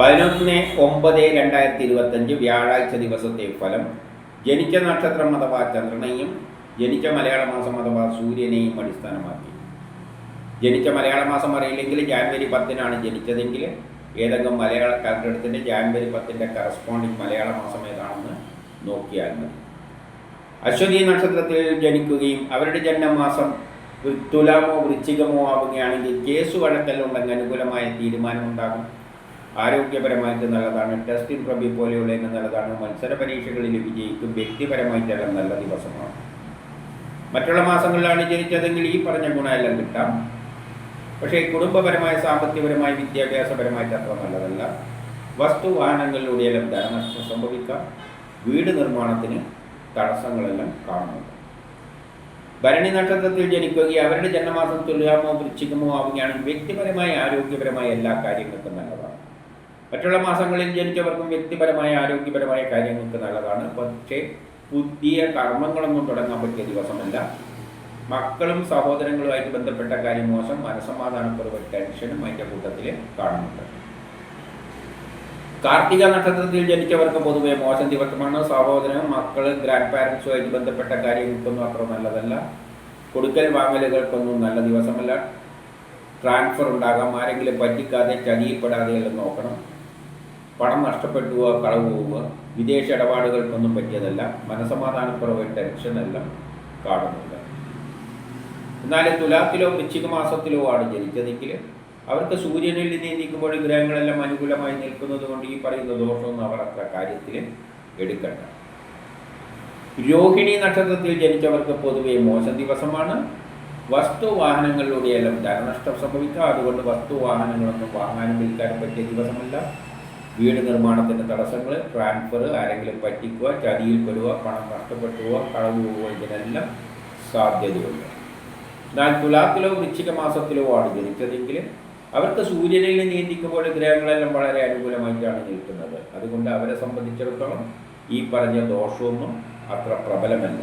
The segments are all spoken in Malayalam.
പതിനൊന്ന് ഒമ്പത് രണ്ടായിരത്തി ഇരുപത്തഞ്ച് വ്യാഴാഴ്ച ദിവസത്തെ ഫലം ജനിച്ച നക്ഷത്രം അഥവാ ചന്ദ്രനെയും ജനിച്ച മലയാള മാസം അഥവാ സൂര്യനെയും അടിസ്ഥാനമാക്കി. ജനിച്ച മലയാള മാസം അറിയില്ലെങ്കിൽ ജാനുവരി പത്തിനാണ് ജനിച്ചതെങ്കിൽ ഏതെങ്കിലും മലയാള കാലഘട്ടത്തിന്റെ ജാനുവരി പത്തിന്റെ കറസ്പോണ്ടിങ് മലയാള മാസം ഏതാണെന്ന് നോക്കിയാൽ മതി. അശ്വതി നക്ഷത്രത്തിൽ ജനിക്കുകയും അവരുടെ ജന്മമാസം തുലമോ വൃശ്ചികമോ ആവുകയാണെങ്കിൽ കേസ് വഴക്കലുണ്ടെങ്കിൽ അനുകൂലമായ തീരുമാനമുണ്ടാകും ആരോഗ്യപരമായിട്ട് നല്ലതാണ്. ടെസ്റ്റിംഗ് പ്രബി പോലെയുള്ള ഇനം നല്ലതാണ്. മത്സര പരീക്ഷകളിൽ വിജയിക്കും. വ്യക്തിപരമായിട്ടെല്ലാം നല്ല ദിവസമാണ്. മറ്റുള്ള മാസങ്ങളിലാണ് ജനിച്ചതെങ്കിൽ ഈ പറഞ്ഞ ഗുണമെല്ലാം കിട്ടാം. പക്ഷേ കുടുംബപരമായ സാമ്പത്തികപരമായ വിദ്യാഭ്യാസപരമായിട്ട് അത്ര നല്ലതല്ല. വസ്തു വാഹനങ്ങളിലൂടെയെല്ലാം ധനനഷ്ടം സംഭവിക്കാം. വീട് നിർമ്മാണത്തിന് തടസ്സങ്ങളെല്ലാം കാണുന്നുണ്ട്. ഭരണി നക്ഷത്രത്തിൽ ജനിക്കുകയും അവരുടെ ജന്മമാസം തുല്യമോ വൃശ്ചികമോ ആവുകയാണെങ്കിൽ വ്യക്തിപരമായ ആരോഗ്യപരമായ എല്ലാ കാര്യങ്ങൾക്കും നല്ലതാണ്. മറ്റുള്ള മാസങ്ങളിൽ ജനിച്ചവർക്കും വ്യക്തിപരമായ ആരോഗ്യപരമായ കാര്യങ്ങൾക്ക് നല്ലതാണ്. പക്ഷേ പുതിയ കർമ്മങ്ങളൊന്നും തുടങ്ങാൻ പറ്റിയ ദിവസമല്ല. മക്കളും സഹോദരങ്ങളുമായിട്ട് ബന്ധപ്പെട്ട കാര്യം മോശം. മനസമാധാനക്കുറവ് ടെൻഷനും അതിന്റെ കൂട്ടത്തിൽ കാണുന്നുണ്ട്. കാർത്തിക നക്ഷത്രത്തിൽ ജനിച്ചവർക്ക് പൊതുവെ മോശം ദിവസമാണ്. സഹോദരൻ മക്കൾ ഗ്രാൻഡ് പാരൻസുമായിട്ട് ബന്ധപ്പെട്ട കാര്യങ്ങൾക്കൊന്നും അത്ര നല്ലതല്ല. കൊടുക്കൽ വാങ്ങലുകൾക്കൊന്നും നല്ല ദിവസമല്ല. ട്രാൻസ്ഫർ ഉണ്ടാകാം. ആരെങ്കിലും പറ്റിക്കാതെ ചതിയിൽപ്പെടാതെ എല്ലാം നോക്കണം. പണം നഷ്ടപ്പെട്ടു പോവുക കളവ് പോവുക വിദേശ ഇടപാടുകൾക്കൊന്നും പറ്റിയതല്ല മനസമാധാനക്കുറവ് ടെൻഷനെല്ലാം കാണുന്നില്ല എന്നാൽ തുലാത്തിലോ വൃശ്ചിക മാസത്തിലോ ആണ് ജനിച്ചതെങ്കിൽ അവർക്ക് സൂര്യനിൽ നീന്തിക്കുമ്പോൾ ഗ്രഹങ്ങളെല്ലാം അനുകൂലമായി നിൽക്കുന്നത് കൊണ്ട് ഈ പറയുന്ന ദോഷമൊന്നും അവർ അത്ര കാര്യത്തിൽ എടുക്കണ്ട. രോഹിണി നക്ഷത്രത്തിൽ ജനിച്ചവർക്ക് പൊതുവെ മോശം ദിവസമാണ്. വസ്തു വാഹനങ്ങളിലൂടെയെല്ലാം ധനനഷ്ടം സംഭവിക്കാം. അതുകൊണ്ട് വസ്തു വാഹനങ്ങളൊന്നും വാങ്ങാനും വിൽക്കാനും പറ്റിയ ദിവസമല്ല. വീട് നിർമ്മാണത്തിന്റെ തടസ്സങ്ങൾ ട്രാൻസ്ഫർ ആരെങ്കിലും പറ്റിക്കുക ചതിയിൽ പെടുക പണം നഷ്ടപ്പെട്ടു പോവുക കളവ് പോവുക ഇതിനെല്ലാം സാധ്യതയുണ്ട്. എന്നാൽ തുലാത്തിലോ വൃശ്ചിക മാസത്തിലോ ആണ് ജനിച്ചതെങ്കിൽ അവർക്ക് സൂര്യനിൽ നീന്തിക്കുമ്പോൾ ഗ്രഹങ്ങളെല്ലാം വളരെ അനുകൂലമായിട്ടാണ് നിൽക്കുന്നത്. അതുകൊണ്ട് അവരെ സംബന്ധിച്ചിടത്തോളം ഈ പറഞ്ഞ ദോഷമൊന്നും അത്ര പ്രബലമല്ല.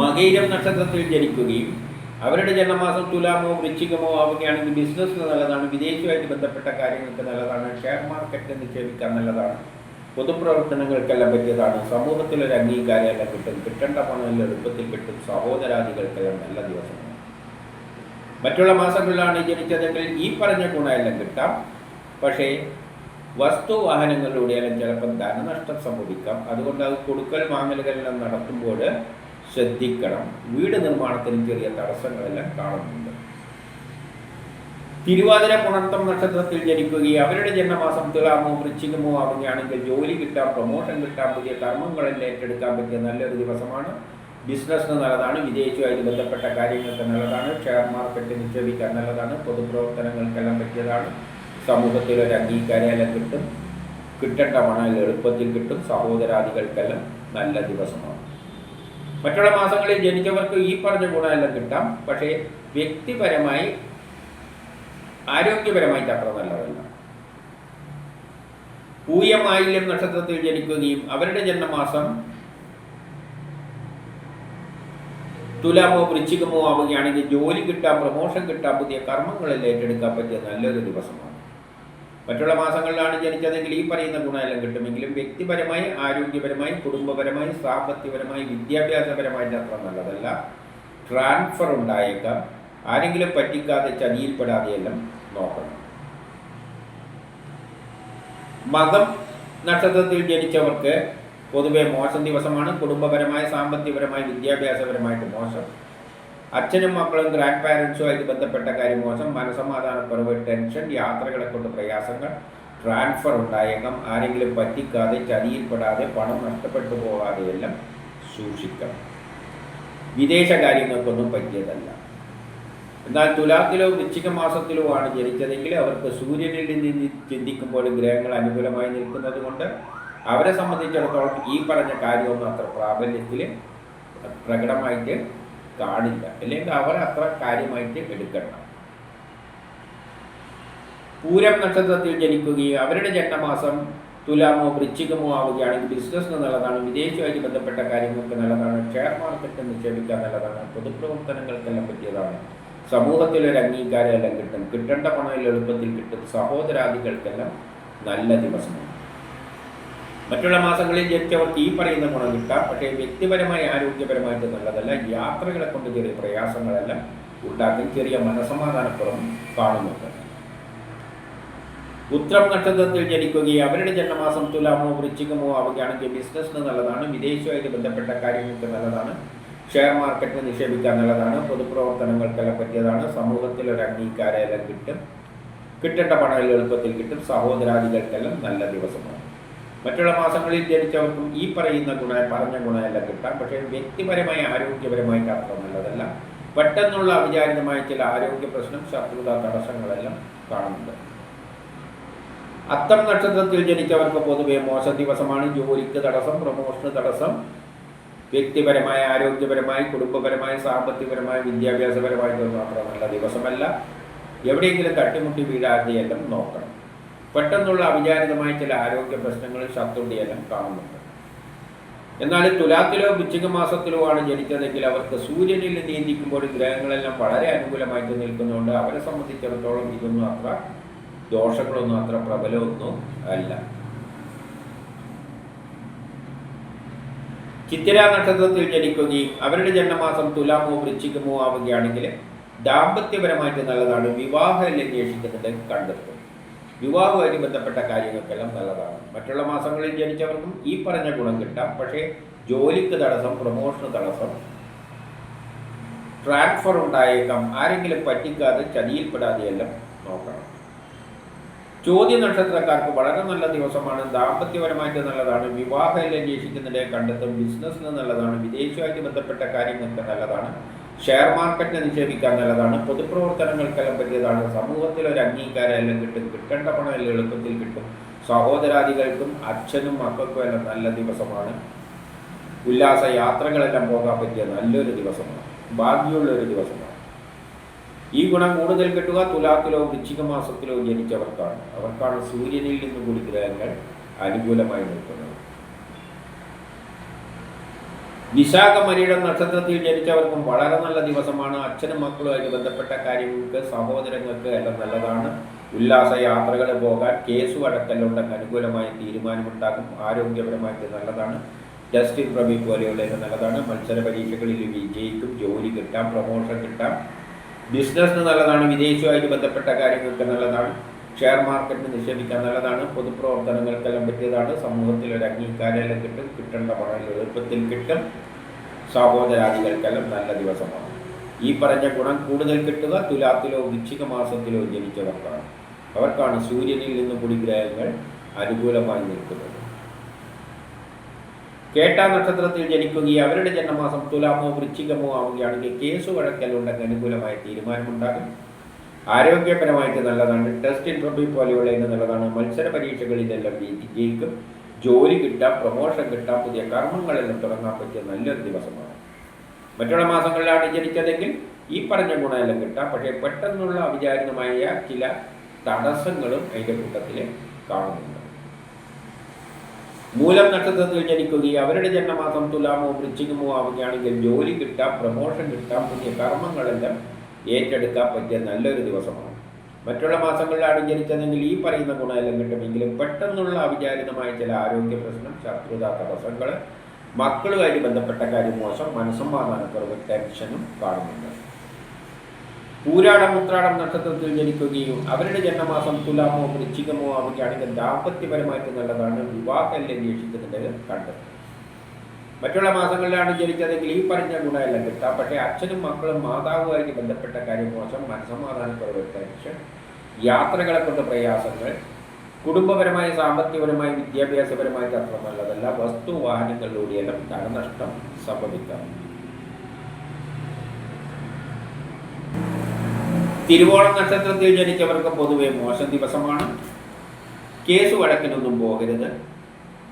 മകൈരം നക്ഷത്രത്തിൽ ജനിക്കുകയും അവരുടെ ജന്മമാസം തുലാമോ വൃശ്ചികമോ ആവുകയാണെങ്കിൽ ബിസിനസ്സിന് നല്ലതാണ് വിദേശവുമായിട്ട് ബന്ധപ്പെട്ട കാര്യങ്ങൾക്ക് നല്ലതാണ് ഷെയർ മാർക്കറ്റിൽ നിക്ഷേപിക്കാൻ നല്ലതാണ് പൊതുപ്രവർത്തനങ്ങൾക്കെല്ലാം പറ്റിയതാണ് സമൂഹത്തിലൊരു എല്ലാം കിട്ടും കിട്ടേണ്ട പണമെല്ലാം എളുപ്പത്തിൽ കിട്ടും സഹോദരാദികൾക്കെല്ലാം നല്ല ദിവസമാണ് മറ്റുള്ള മാസങ്ങളിലാണ് ജനിച്ചതെങ്കിൽ ഈ പറഞ്ഞ ഗുണമെല്ലാം കിട്ടാം. പക്ഷേ വസ്തു വാഹനങ്ങളിലൂടെയെല്ലാം ചിലപ്പോൾ ധനനഷ്ടം സംഭവിക്കാം. അതുകൊണ്ട് അത് കൊടുക്കൽ വാങ്ങലുകളെല്ലാം നടത്തുമ്പോൾ ശ്രദ്ധിക്കണം. വീട് നിർമ്മാണത്തിന് ചെറിയ തടസ്സങ്ങളെല്ലാം കാണുന്നുണ്ട്. തിരുവാതിര പുണർത്തം നക്ഷത്രത്തിൽ ജനിക്കുകയും അവരുടെ ജന്മമാസം തുലാമോ വൃശ്ചികമോ ആവുകയാണെങ്കിൽ ജോലി കിട്ടാം പ്രൊമോഷൻ കിട്ടാം പുതിയ കർമ്മങ്ങളെല്ലാം ഏറ്റെടുക്കാൻ പറ്റിയ നല്ലൊരു ദിവസമാണ്. ബിസിനസ്സിന് നല്ലതാണ് വിദേശവുമായിട്ട് ബന്ധപ്പെട്ട കാര്യങ്ങൾക്ക് നല്ലതാണ് ഷെയർ മാർക്കറ്റ് നിക്ഷേപിക്കാൻ നല്ലതാണ് പൊതുപ്രവർത്തനങ്ങൾക്കെല്ലാം പറ്റിയതാണ്. സമൂഹത്തിൽ ഒരു അംഗീകാരമെല്ലാം കിട്ടും. കിട്ടേണ്ട പണം എളുപ്പത്തിൽ കിട്ടും. സഹോദരാദികൾക്കെല്ലാം നല്ല ദിവസമാണ്. മറ്റുള്ള മാസങ്ങളിൽ ജനിച്ചവർക്ക് ഈ പറഞ്ഞ ഗുണമെല്ലാം കിട്ടാം. പക്ഷേ വ്യക്തിപരമായി ആരോഗ്യപരമായിട്ട് അത്ര നല്ലതല്ല. പൂയമായില്യം നക്ഷത്രത്തിൽ ജനിക്കുകയും അവരുടെ ജന്മമാസം തുലാമോ വൃശ്ചികമോ ആവുകയാണെങ്കിൽ ജോലി കിട്ടാം പ്രമോഷൻ കിട്ടാം പുതിയ കർമ്മങ്ങളിൽ ഏറ്റെടുക്കാൻ പറ്റിയ നല്ലൊരു ദിവസമാണ്. മറ്റുള്ള മാസങ്ങളിലാണ് ജനിച്ചതെങ്കിൽ ഈ പറയുന്ന ഗുണമെല്ലാം കിട്ടുമെങ്കിലും വ്യക്തിപരമായി ആരോഗ്യപരമായി കുടുംബപരമായി സാമ്പത്തികപരമായി വിദ്യാഭ്യാസപരമായിട്ട് അത്ര നല്ലതല്ല. ട്രാൻസ്ഫർ ഉണ്ടായേക്കാം. ആരെങ്കിലും പറ്റിക്കാതെ ചതിയിൽപ്പെടാതെയെല്ലാം നോക്കണം. മകം നക്ഷത്രത്തിൽ ജനിച്ചവർക്ക് പൊതുവെ മോശം ദിവസമാണ്. കുടുംബപരമായ സാമ്പത്തികപരമായി വിദ്യാഭ്യാസപരമായിട്ട് മോശം. അച്ഛനും മക്കളും ഗ്രാൻഡ് പാരൻസുമായിട്ട് ബന്ധപ്പെട്ട കാര്യം മോശം. മനസമാധാനക്കുറവ് ടെൻഷൻ യാത്രകളെ കൊണ്ട് പ്രയാസങ്ങൾ ട്രാൻസ്ഫർ ഉണ്ടായേക്കാം. ആരെങ്കിലും പറ്റിക്കാതെ ചതിയിൽപ്പെടാതെ പണം നഷ്ടപ്പെട്ടു പോകാതെയെല്ലാം സൂക്ഷിക്കണം വിദേശ കാര്യങ്ങൾക്കൊന്നും പറ്റിയതല്ല. എന്നാൽ തുലാത്തിലോ വൃശ്ചിക മാസത്തിലോ ആണ് ജനിച്ചതെങ്കിൽ അവർക്ക് സൂര്യനിൽ നിന്ന് ചിന്തിക്കുമ്പോൾ ഗ്രഹങ്ങൾ അനുകൂലമായി നിൽക്കുന്നത് കൊണ്ട് അവരെ സംബന്ധിച്ചിടത്തോളം ഈ പറഞ്ഞ കാര്യമൊന്നും അത്ര പ്രാബല്യത്തിൽ പ്രകടമായിട്ട് കാണില്ല. അല്ലെങ്കിൽ അവർ അത്ര കാര്യമായിട്ട് എടുക്കണം പൂരം നക്ഷത്രത്തിൽ ജനിക്കുകയും അവരുടെ ജന്മമാസം തുലാമോ വൃശ്ചികമോ ആവുകയാണെങ്കിൽ ബിസിനസ് നല്ലതാണ് വിദേശമായി ബന്ധപ്പെട്ട കാര്യങ്ങൾക്ക് നല്ലതാണ് ഷെയർ മാർക്കറ്റ് നിക്ഷേപിക്കാൻ നല്ലതാണ് പൊതുപ്രവർത്തനങ്ങൾക്കെല്ലാം പറ്റിയതാണ്. സമൂഹത്തിലൊരു അംഗീകാരമെല്ലാം കിട്ടും. കിട്ടേണ്ട പണം എളുപ്പത്തിൽ കിട്ടും. സഹോദരാദികൾക്കെല്ലാം നല്ല ദിവസമാണ്. മറ്റുള്ള മാസങ്ങളിൽ ജനിച്ചവർക്ക് ഈ പറയുന്ന ഗുണം കിട്ടാം. പക്ഷേ വ്യക്തിപരമായി ആരോഗ്യപരമായിട്ട് നല്ലതല്ല. യാത്രകളെ കൊണ്ട് ചെറിയ പ്രയാസങ്ങളെല്ലാം ഉണ്ടാക്കും ചെറിയ മനസമാധാനക്കുറവും കാണുന്നുണ്ട്. ഉത്രം നക്ഷത്രത്തിൽ ജനിക്കുകയും അവരുടെ ജന്മമാസം തുലാമോ വൃശ്ചികമോ ആവുകയാണെങ്കിൽ ബിസിനസ്സിന് നല്ലതാണ് വിദേശവുമായിട്ട് ബന്ധപ്പെട്ട കാര്യങ്ങൾക്ക് നല്ലതാണ് ഷെയർ മാർക്കറ്റിൽ നിക്ഷേപിക്കാൻ നല്ലതാണ് പൊതുപ്രവർത്തനങ്ങൾക്കെല്ലാം പറ്റിയതാണ് സമൂഹത്തിൽ ഒരു അംഗീകാരമെല്ലാം കിട്ടും. കിട്ടേണ്ട പണം എളുപ്പത്തിൽ കിട്ടും സഹോദരാദികൾക്കെല്ലാം നല്ല ദിവസമാണ്. മറ്റുള്ള മാസങ്ങളിൽ ജനിച്ചവർക്കും ഈ പറയുന്ന ഗുണ പറഞ്ഞ ഗുണമെല്ലാം കിട്ടാം. പക്ഷേ വ്യക്തിപരമായി ആരോഗ്യപരമായിട്ട് അത്ര നല്ലതല്ല. പെട്ടെന്നുള്ള അവിചാരിതമായ ചില ആരോഗ്യ പ്രശ്നം ശത്രുത തടസ്സങ്ങളെല്ലാം കാണുന്നുണ്ട്. അത്തം നക്ഷത്രത്തിൽ ജനിച്ചവർക്ക് പൊതുവെ മോശ ദിവസമാണ്. ജോലിക്ക് തടസ്സം പ്രമോഷന് തടസ്സം വ്യക്തിപരമായ ആരോഗ്യപരമായി കുടുംബപരമായി സാമ്പത്തികപരമായി വിദ്യാഭ്യാസപരമായി അത്ര നല്ല ദിവസമല്ല. എവിടെയെങ്കിലും തട്ടിമുട്ടി വീഴാതെയെല്ലാം നോക്കണം. പെട്ടെന്നുള്ള അവിചാരിതമായ ചില ആരോഗ്യ പ്രശ്നങ്ങൾ ശബ്ദുണ്ടിയെല്ലാം കാണുന്നുണ്ട്. എന്നാൽ തുലാത്തിലോ വൃശ്ചിക മാസത്തിലോ ആണ് ജനിച്ചതെങ്കിൽ അവർക്ക് സൂര്യനിൽ നിയന്ത്രിക്കുമ്പോൾ ഗ്രഹങ്ങളെല്ലാം വളരെ അനുകൂലമായിട്ട് നിൽക്കുന്നുണ്ട് അവരെ സംബന്ധിച്ചിടത്തോളം ഇതൊന്നും അത്ര ദോഷങ്ങളൊന്നും അത്ര പ്രബലമൊന്നും അല്ല. ചിത്തിര നക്ഷത്രത്തിൽ ജനിക്കുകയും അവരുടെ ജന്മമാസം തുലാമോ വൃശ്ചികമോ ആവുകയാണെങ്കിൽ ദാമ്പത്യപരമായിട്ട് നല്ലതാണ്. വിവാഹം അന്വേഷിക്കുന്നത് കണ്ടെത്തും. വിവാഹവുമായി ബന്ധപ്പെട്ട കാര്യങ്ങൾക്കെല്ലാം നല്ലതാണ്. മറ്റുള്ള മാസങ്ങളിൽ ജനിച്ചവർക്കും ഈ പറഞ്ഞ ഗുണം കിട്ടാം. പക്ഷേ ജോലിക്ക് തടസ്സം പ്രൊമോഷന് തടസ്സം ട്രാൻസ്ഫർ ഉണ്ടായേക്കാം. ആരെങ്കിലും പറ്റിക്കാതെ ചതിയിൽപ്പെടാതെയെല്ലാം നോക്കണം. ചോദ്യ നക്ഷത്രക്കാർക്ക് വളരെ നല്ല ദിവസമാണ്. ദാമ്പത്യപരമായിട്ട് നല്ലതാണ്. വിവാഹം അന്വേഷിക്കുന്നതിനെ കണ്ടെത്തും. ബിസിനസ്സിന് നല്ലതാണ്. വിദേശവുമായിട്ട് ബന്ധപ്പെട്ട കാര്യങ്ങൾക്ക് നല്ലതാണ്. ഷെയർ മാർക്കറ്റിനെ നിക്ഷേപിക്കാൻ നല്ലതാണ്. പൊതുപ്രവർത്തനങ്ങൾക്കെല്ലാം പറ്റിയതാണ്. സമൂഹത്തിൽ ഒരു അംഗീകാരം എല്ലാം കിട്ടും. കിട്ടേണ്ട പണം എല്ലാം എളുപ്പത്തിൽ കിട്ടും. സഹോദരാദികൾക്കും അച്ഛനും മക്കൾക്കും എല്ലാം നല്ല ദിവസമാണ്. ഉല്ലാസ യാത്രകളെല്ലാം പോകാൻ പറ്റിയ നല്ലൊരു ദിവസമാണ്. ഭാഗ്യമുള്ള ഒരു ദിവസമാണ്. ഈ ഗുണം കൂടുതൽ കിട്ടുക തുലാത്തിലോ വൃശ്ചിക മാസത്തിലോ ജനിച്ചവർക്കാണ്. അവർക്കാണ് സൂര്യനിൽ നിന്ന് കൂടി ഗ്രഹങ്ങൾ അനുകൂലമായി നിൽക്കുന്നത്. വിശാഖമരിയുടെ നക്ഷത്രത്തിൽ ജനിച്ചവർക്കും വളരെ നല്ല ദിവസമാണ്. അച്ഛനും മക്കളുമായിട്ട് ബന്ധപ്പെട്ട കാര്യങ്ങൾക്ക് സഹോദരങ്ങൾക്ക് എല്ലാം നല്ലതാണ്. ഉല്ലാസ യാത്രകൾ പോകാൻ കേസ് അടക്കലുണ്ടെങ്കിൽ അനുകൂലമായ തീരുമാനമുണ്ടാകും ആരോഗ്യപരമായിട്ട് നല്ലതാണ്. ജസ്റ്റിൻ പ്രബി പോലെയുള്ള നല്ലതാണ്. മത്സര പരീക്ഷകളിൽ വിജയിക്കും. ജോലി കിട്ടാം. പ്രൊമോഷൻ കിട്ടാം. ബിസിനസ്സിന് നല്ലതാണ്. വിദേശവുമായിട്ട് ബന്ധപ്പെട്ട കാര്യങ്ങൾക്ക് നല്ലതാണ്. ഷെയർ മാർക്കറ്റ് നിഷേധിക്കാൻ നല്ലതാണ്. പൊതുപ്രവർത്തനങ്ങൾക്കെല്ലാം പറ്റിയതാണ്. സമൂഹത്തിൽ ഒരു അംഗീകാരമെല്ലാം കിട്ടും. കിട്ടേണ്ട പണം എളുപ്പത്തിൽ കിട്ടും. സഹോദരാദികൾക്കെല്ലാം നല്ല ദിവസമാണ്. ഈ പറഞ്ഞ ഗുണം കൂടുതൽ കിട്ടുക തുലാത്തിലോ വൃശ്ചിക മാസത്തിലോ ജനിച്ചവർക്കാണ്. അവർക്കാണ് സൂര്യനിൽ നിന്ന് കൂടി ഗ്രഹങ്ങൾ അനുകൂലമായി നിൽക്കുന്നത്. കേട്ട നക്ഷത്രത്തിൽ ജനിക്കുകയും അവരുടെ ജന്മമാസം തുലാമോ വൃശ്ചികമോ ആവുകയാണെങ്കിൽ കേസ് വഴക്കലുണ്ടെങ്കിൽ അനുകൂലമായ തീരുമാനമുണ്ടാകും. ആരോഗ്യപരമായിട്ട് നല്ലതാണ്. ടെസ്റ്റ് ഇന്റർവ്യൂ പോലെയുള്ള ഇന്ന് നല്ലതാണ്. മത്സര പരീക്ഷകളിലെല്ലാം വിജയിക്കും ജോലി കിട്ടാം പ്രൊമോഷൻ കിട്ടാം പുതിയ കർമ്മങ്ങളെല്ലാം തുടങ്ങാൻ പറ്റിയ നല്ലൊരു ദിവസമാണ്. മറ്റുള്ള മാസങ്ങളിലാണ് ജനിച്ചതെങ്കിൽ ഈ പറഞ്ഞ ഗുണമെല്ലാം കിട്ടാം. പക്ഷേ പെട്ടെന്നുള്ള അവിചാരിതമായ ചില തടസ്സങ്ങളും അതിന്റെ കൂട്ടത്തിൽ കാണുന്നുണ്ട്. മൂലം നക്ഷത്രത്തിൽ ജനിക്കുകയും അവരുടെ ജന്മമാസം തുലാമോ വൃശ്ചികമോ ആവുകയാണെങ്കിൽ ജോലി കിട്ടാം പ്രമോഷൻ കിട്ടാം പുതിയ കർമ്മങ്ങളെല്ലാം ഏറ്റെടുക്കാൻ പറ്റിയ നല്ലൊരു ദിവസമാണ്. മറ്റുള്ള മാസങ്ങളിലാണ് ജനിച്ചതെങ്കിൽ ഈ പറയുന്ന ഗുണമെല്ലാം കിട്ടുമെങ്കിലും പെട്ടെന്നുള്ള അവിചാരിതമായ ചില ആരോഗ്യ പ്രശ്നം ശത്രുത തടസ്സങ്ങൾ മക്കളുമായിട്ട് ബന്ധപ്പെട്ട കാര്യം മോശം മനസ്സമാധാനക്കുറവ് ടെൻഷനും കാണുന്നുണ്ട്. പൂരാടം ഉത്രാടം നക്ഷത്രത്തിൽ ജനിക്കുകയും അവരുടെ ജന്മമാസം തുലാമോ വൃശ്ചികമോ അവയ്ക്കാണെങ്കിൽ ദാമ്പത്യപരമായിട്ട് നല്ലതാണ്. വിവാഹം അന്വേഷിക്കുന്നതിന്റെ കണ്ടെത്തും മറ്റുള്ള മാസങ്ങളിലാണ് ജനിച്ചതെങ്കിൽ ഈ പറഞ്ഞ ഗുണമെല്ലാം കിട്ടാം. പക്ഷേ അച്ഛനും മക്കളും മാതാവുമായിട്ട് ബന്ധപ്പെട്ട കാര്യം മോശം. മനസ്സമാധാനക്കുറവ് ടെൻഷൻ യാത്രകളെ കൊണ്ട് പ്രയാസങ്ങൾ. കുടുംബപരമായ സാമ്പത്തികപരമായ വിദ്യാഭ്യാസപരമായിട്ട് തത്വമല്ലതല്ല വസ്തു വാഹനങ്ങളിലൂടെയെല്ലാം ധനനഷ്ടം സംഭവിക്കാം. തിരുവോണം നക്ഷത്രത്തിൽ ജനിച്ചവർക്ക് പൊതുവെ മോശം ദിവസമാണ്. കേസ് വഴക്കിനൊന്നും പോകരുത്.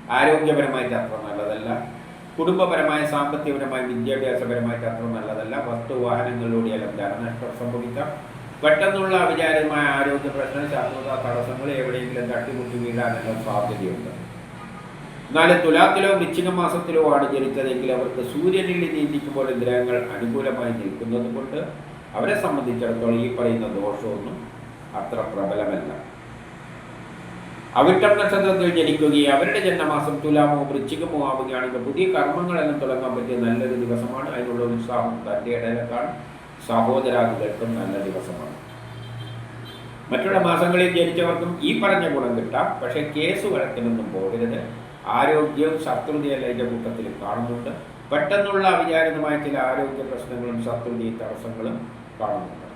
ആരോഗ്യപരമായിട്ട് അത്ര നല്ലതല്ല. കുടുംബപരമായ സാമ്പത്തികപരമായ വിദ്യാഭ്യാസപരമായിട്ട് അത്ര നല്ലതല്ല. വസ്തു വാഹനങ്ങളിലൂടെയെല്ലാം ധനനഷ്ടം സംഭവിക്കാം. പെട്ടെന്നുള്ള അവിചാരമായ ആരോഗ്യ പ്രശ്നം ശാസ്ത്രത തടസ്സങ്ങൾ എവിടെയെങ്കിലും തട്ടിമുട്ടി വീഴാനെല്ലാം സാധ്യതയുണ്ട്. എന്നാൽ തുലാത്തിലോ വൃശ്ചിക മാസത്തിലോ ആണ് ജനിച്ചതെങ്കിൽ അവർക്ക് സൂര്യനിൽ നീന്തിക്കുമ്പോൾ ഗ്രഹങ്ങൾ അനുകൂലമായി നിൽക്കുന്നത് കൊണ്ട് അവരെ സംബന്ധിച്ചിടത്തോളം ഈ പറയുന്ന ദോഷമൊന്നും അത്ര പ്രബലമല്ല. അവിട്ടം നക്ഷത്രത്തിൽ ജനിക്കുകയും അവരുടെ ജന്മമാസം തുലാമോ വൃശ്ചികമോ ആവുകയാണെങ്കിൽ പുതിയ കർമ്മങ്ങളെല്ലാം തുടങ്ങാൻ പറ്റിയ നല്ലൊരു ദിവസമാണ്. അതിനുള്ള ഉത്സാഹം തന്റെ ഇടയിലേക്കാണ് സഹോദരാദികൾക്കും നല്ല ദിവസമാണ്. മറ്റുള്ള മാസങ്ങളിൽ ജനിച്ചവർക്കും ഈ പറഞ്ഞ ഗുണം കിട്ടാം. പക്ഷേ കേസ് വഴക്കിനൊന്നും പോകരുത്. ആരോഗ്യവും ശത്രുതയല്ല ഇതിന്റെ കൂട്ടത്തിൽ കാണുന്നുണ്ട്. പെട്ടെന്നുള്ള അവിചാരിതമായ ചില ആരോഗ്യ പ്രശ്നങ്ങളും ശത്രുതയും തടസ്സങ്ങളും കാണുന്നുണ്ട്.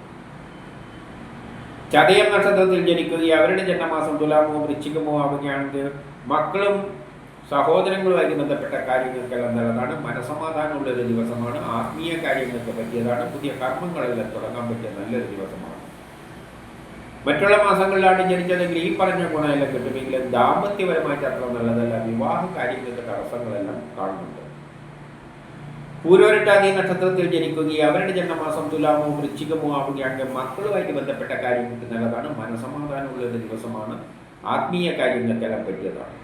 ചതയം നക്ഷത്രത്തിൽ ജനിക്കുകയും അവരുടെ ജന്മമാസം തുലാമോ വൃശ്ചികമോ ആവുകയാണെങ്കിൽ മക്കളും സഹോദരങ്ങളുമായി ബന്ധപ്പെട്ട കാര്യങ്ങൾക്കെല്ലാം നല്ലതാണ്. മനസമാധാനമുള്ള ഒരു ദിവസമാണ്. ആത്മീയ കാര്യങ്ങൾക്ക് പറ്റിയതാണ്. പുതിയ കർമ്മങ്ങളെല്ലാം തുടങ്ങാൻ പറ്റിയ നല്ലൊരു ദിവസമാണ്. മറ്റുള്ള മാസങ്ങളിലാണ് ജനിച്ചതെങ്കിൽ ഈ പറഞ്ഞ ഗുണമെല്ലാം കിട്ടുമെങ്കിലും ദാമ്പത്യപരമായിട്ട് അത്ര നല്ലതല്ല. വിവാഹ കാര്യങ്ങൾക്ക് തടസ്സങ്ങളെല്ലാം കാണുന്നുണ്ട്. പൂരോരട്ടാതി നക്ഷത്രത്തിൽ ജനിക്കുകയും അവരുടെ ജന്മമാസം തുലാമോ വൃശ്ചികമോ ആവുകയാണെങ്കിൽ മക്കളുമായിട്ട് ബന്ധപ്പെട്ട കാര്യങ്ങൾക്ക് നല്ലതാണ്. മനസമാധാനമുള്ള ദിവസമാണ്. ആത്മീയ കാര്യങ്ങൾക്കെല്ലാം പറ്റിയതാണ്.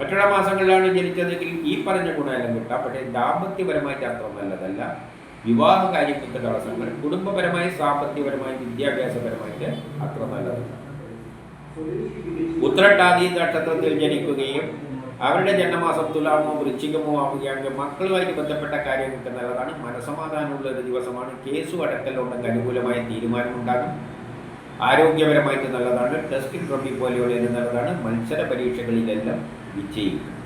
മറ്റുള്ള മാസങ്ങളിലാണ് ജനിച്ചതെങ്കിൽ ഈ പറഞ്ഞ ഗുണമെല്ലാം കിട്ടാം. പക്ഷേ ദാമ്പത്യപരമായിട്ട് അത്ര നല്ലതല്ല. വിവാഹ കാര്യങ്ങൾക്ക് തടസ്സങ്ങൾ കുടുംബപരമായി സാമ്പത്തികപരമായി വിദ്യാഭ്യാസപരമായിട്ട് അത്ര നല്ലതല്ല. ഉത്രട്ടാതി നക്ഷത്രത്തിൽ ജനിക്കുകയും അവരുടെ ജന്മമാസം തുലാമോ വൃശ്ചികമോ ആവുകയാണെങ്കിൽ മക്കളുമായിട്ട് ബന്ധപ്പെട്ട കാര്യങ്ങൾക്ക് നല്ലതാണ്. മനസമാധാനമുള്ള ഒരു ദിവസമാണ്. കേസു അടക്കലുണ്ടെങ്കിൽ അനുകൂലമായ തീരുമാനമുണ്ടാകും. ആരോഗ്യപരമായിട്ട് നല്ലതാണ്. ടെസ്റ്റിംഗ് ട്രോഫി പോലെയുള്ള നല്ലതാണ്. മത്സര പരീക്ഷകളിലെല്ലാം വിജയിക്കും.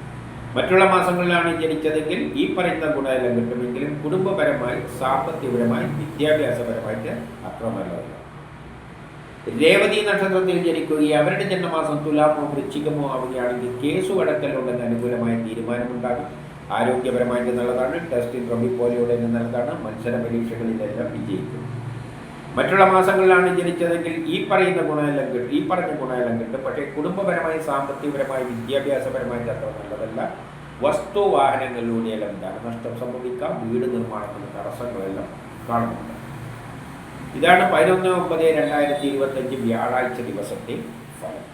മറ്റുള്ള മാസങ്ങളിലാണ് ജനിച്ചതെങ്കിൽ ഈ പറയുന്ന ഗുണമെല്ലാം കിട്ടുമെങ്കിലും കുടുംബപരമായി സാമ്പത്തികപരമായി വിദ്യാഭ്യാസപരമായിട്ട് അത്ര രേവതി നക്ഷത്രത്തിൽ ജനിക്കുകയും അവരുടെ ജന്മമാസം തുലാമോ വൃശ്ചികമോ ആവുകയാണെങ്കിൽ കേസ് അടക്കലുണ്ടെന്ന് അനുകൂലമായ തീരുമാനമുണ്ടാകും. ആരോഗ്യപരമായിട്ട് നല്ലതാണ്. ടെസ്റ്റിംഗ് റബി പോലെയുള്ള നല്ലതാണ്. മത്സര പരീക്ഷകളിലെല്ലാം വിജയിക്കും. മറ്റുള്ള മാസങ്ങളിലാണ് ജനിച്ചതെങ്കിൽ ഈ പറയുന്ന ഗുണമെല്ലാം കിട്ടും ഈ പറഞ്ഞ ഗുണമെല്ലാം കിട്ടും പക്ഷേ കുടുംബപരമായി സാമ്പത്തികപരമായി വിദ്യാഭ്യാസപരമായിട്ട് അത്ര നല്ലതല്ല. വസ്തു വാഹനങ്ങളിലൂടെയെല്ലാം ധനനഷ്ടം സംഭവിക്കാം. വീട് നിർമ്മാണത്തിന് തടസ്സങ്ങളെല്ലാം കാണുന്നുണ്ട് ഇതാണ് പതിനൊന്ന് ഒമ്പത് രണ്ടായിരത്തി ഇരുപത്തഞ്ച് വ്യാഴാഴ്ച ദിവസത്തെ ഫലം.